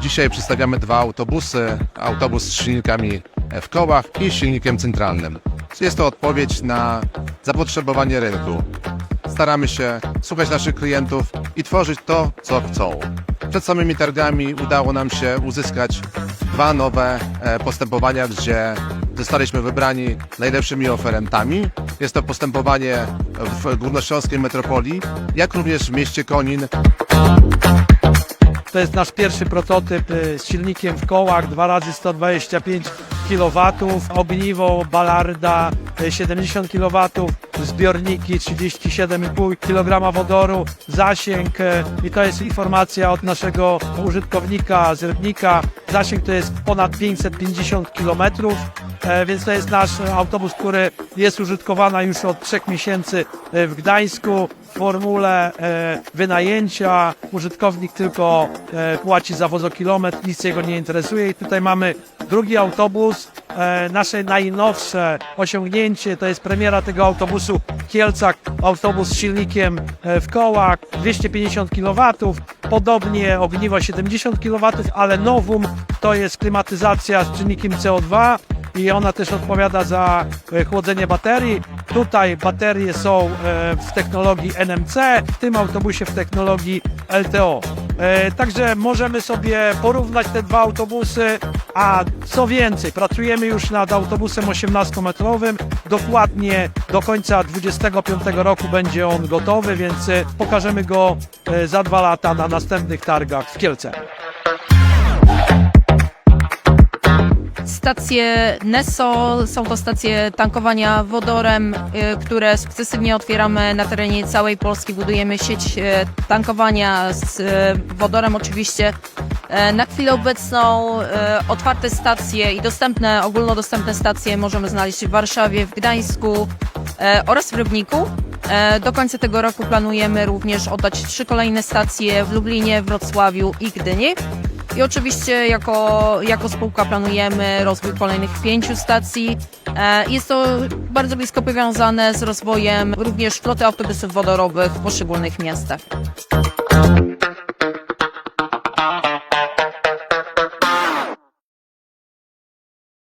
Dzisiaj przedstawiamy dwa autobusy. Autobus z silnikami w kołach i silnikiem centralnym. Jest to odpowiedź na zapotrzebowanie rynku. Staramy się słuchać naszych klientów i tworzyć to, co chcą. Przed samymi targami udało nam się uzyskać dwa nowe e, postępowania, gdzie zostaliśmy wybrani najlepszymi oferentami. Jest to postępowanie w Górnośląskiej Metropolii, jak również w mieście Konin To jest nasz pierwszy prototyp y, z silnikiem w kołach 2 razy 125 kW, ogniwo Ballarda y, 70 kW, zbiorniki 37,5 kg wodoru, zasięg y, i to jest informacja od naszego użytkownika z Rybnika. Zasięg to jest ponad 550 km, e, więc to jest nasz autobus, który jest użytkowany już od trzech miesięcy e, w Gdańsku w formule e, wynajęcia. Użytkownik tylko płaci za wozokilometr, nic jego nie interesuje. I tutaj mamy drugi autobus. E, nasze najnowsze osiągnięcie to jest premiera tego autobusu w Kielcach. Autobus z silnikiem e, w kołach 250 kW. Podobnie ogniwo 70 kW, ale nowum to jest klimatyzacja z czynnikiem CO2 i ona też odpowiada za e, chłodzenie baterii. Tutaj baterie są w technologii NMC, w tym autobusie w technologii LTO. E, Także możemy sobie porównać te dwa autobusy, a co więcej, pracujemy już nad autobusem 18-metrowym. Dokładnie do końca 2025 roku będzie on gotowy, więc e, pokażemy go e, za dwa lata na następnych targach w Kielce. Stacje NESO są to stacje tankowania wodorem, y, które sukcesywnie otwieramy na terenie całej Polski. Budujemy sieć y, tankowania z y, wodorem oczywiście. E, Na chwilę obecną e, otwarte stacje i dostępne, ogólnodostępne stacje możemy znaleźć w Warszawie, w Gdańsku e, oraz w Rybniku. Do końca tego roku planujemy również oddać trzy kolejne stacje w Lublinie, Wrocławiu i Gdyni. I oczywiście jako, jako spółka planujemy rozwój kolejnych pięciu stacji. E, jest to bardzo blisko powiązane z rozwojem również floty autobusów wodorowych w poszczególnych miastach.